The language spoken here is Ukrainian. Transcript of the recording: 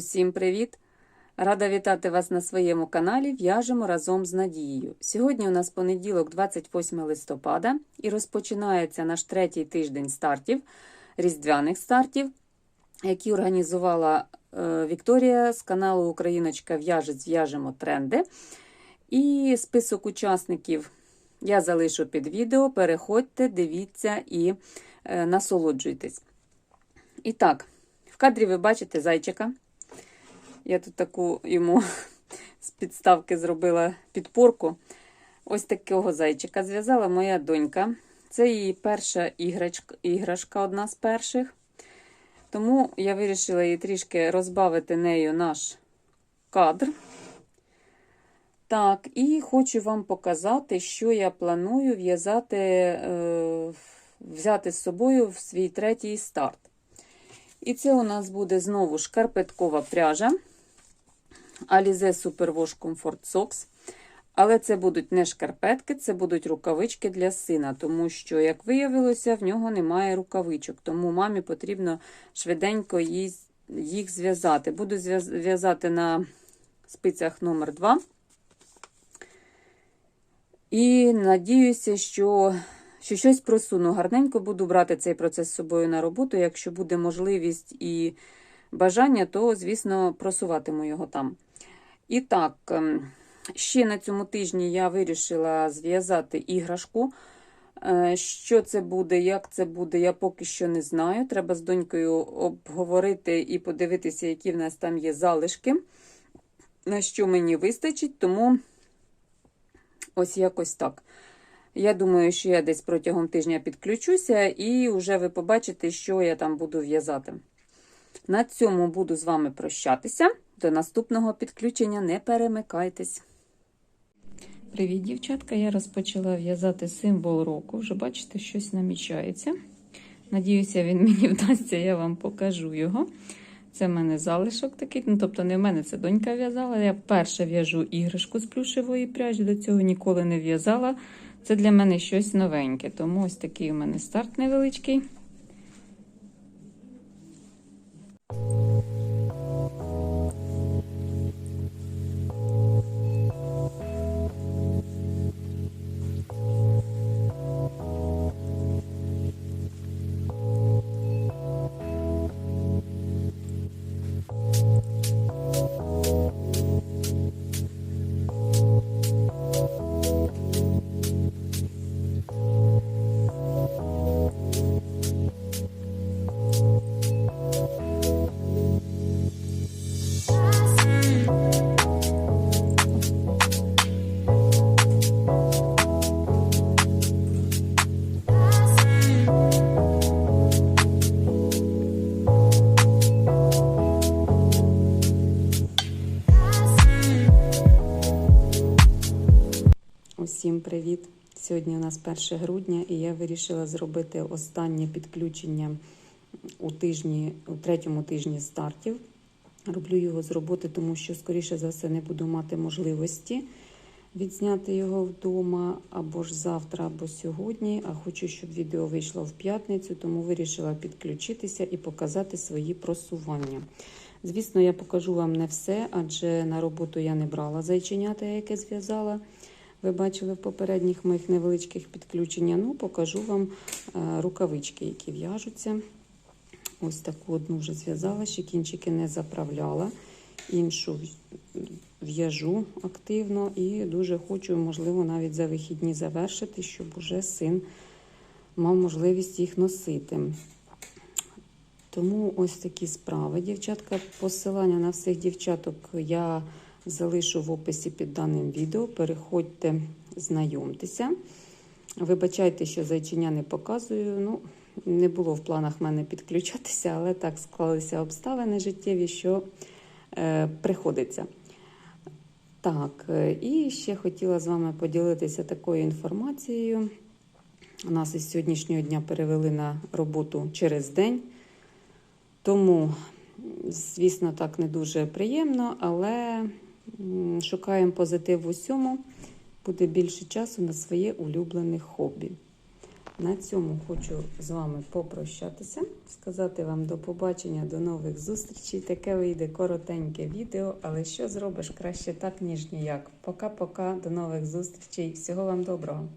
Усім привіт! Рада вітати вас на своєму каналі В'яжемо разом з Надією. Сьогодні у нас понеділок, 28 листопада, і розпочинається наш третій тиждень стартів, різдвяних стартів, які організувала е, Вікторія з каналу Україночка В'яже Зв'яжемо тренди. І список учасників я залишу під відео. Переходьте, дивіться і е, насолоджуйтесь. І так, в кадрі ви бачите зайчика. Я тут таку йому з підставки зробила підпорку. Ось такого зайчика зв'язала моя донька. Це її перша іграшка, іграшка, одна з перших. Тому я вирішила її трішки розбавити нею наш кадр. Так, і хочу вам показати, що я планую в'язати, е, взяти з собою в свій третій старт. І це у нас буде знову шкарпеткова пряжа Alize Superwash Comfort Socks. Але це будуть не шкарпетки, це будуть рукавички для сина, тому що, як виявилося, в нього немає рукавичок. Тому мамі потрібно швиденько їх зв'язати. Буду зв'язати на спицях номер 2 І надіюся, що що щось просуну. Гарненько буду брати цей процес з собою на роботу. Якщо буде можливість і бажання, то, звісно, просуватиму його там. І так, ще на цьому тижні я вирішила зв'язати іграшку. Е, що це буде, як це буде, я поки що не знаю. Треба з донькою обговорити і подивитися, які в нас там є залишки, на що мені вистачить, тому ось якось так. Я думаю, що я десь протягом тижня підключуся, і вже ви побачите, що я там буду в'язати. На цьому буду з вами прощатися. До наступного підключення не перемикайтесь. Привіт, дівчатка! Я розпочала в'язати символ року. Вже бачите, щось намічається. Надіюся, він мені вдасться, я вам покажу його. Це в мене залишок такий. Ну, тобто, не в мене це донька в'язала. Я вперше в'яжу іграшку з плюшевої пряжі, до цього ніколи не в'язала. Це для мене щось новеньке. Тому ось такий у мене старт невеличкий. Усім привіт! Сьогодні у нас 1 грудня, і я вирішила зробити останнє підключення у тижні, у третьому тижні стартів. Роблю його з роботи, тому що, скоріше за все, не буду мати можливості відзняти його вдома або ж завтра, або сьогодні. А хочу, щоб відео вийшло в п'ятницю, тому вирішила підключитися і показати свої просування. Звісно, я покажу вам не все, адже на роботу я не брала зайченята, яке зв'язала. Ви бачили в попередніх моїх невеличких підключення. Ну, покажу вам е, рукавички, які в'яжуться. Ось таку одну вже зв'язала, ще кінчики не заправляла. Іншу в'яжу активно і дуже хочу, можливо, навіть за вихідні завершити, щоб уже син мав можливість їх носити. Тому ось такі справи, дівчатка. Посилання на всіх дівчаток я залишу в описі під даним відео. Переходьте, знайомтеся. Вибачайте, що зайчиня не показую. Ну, Не було в планах мене підключатися, але так склалися обставини життєві, що е, приходиться. Так, е, і ще хотіла з вами поділитися такою інформацією. У нас із сьогоднішнього дня перевели на роботу через день. Тому, звісно, так не дуже приємно, але шукаємо позитив в усьому, буде більше часу на своє улюблене хобі. На цьому хочу з вами попрощатися, сказати вам до побачення, до нових зустрічей. Таке вийде коротеньке відео, але що зробиш краще так, ніж ніяк. Пока-пока, до нових зустрічей. Всього вам доброго!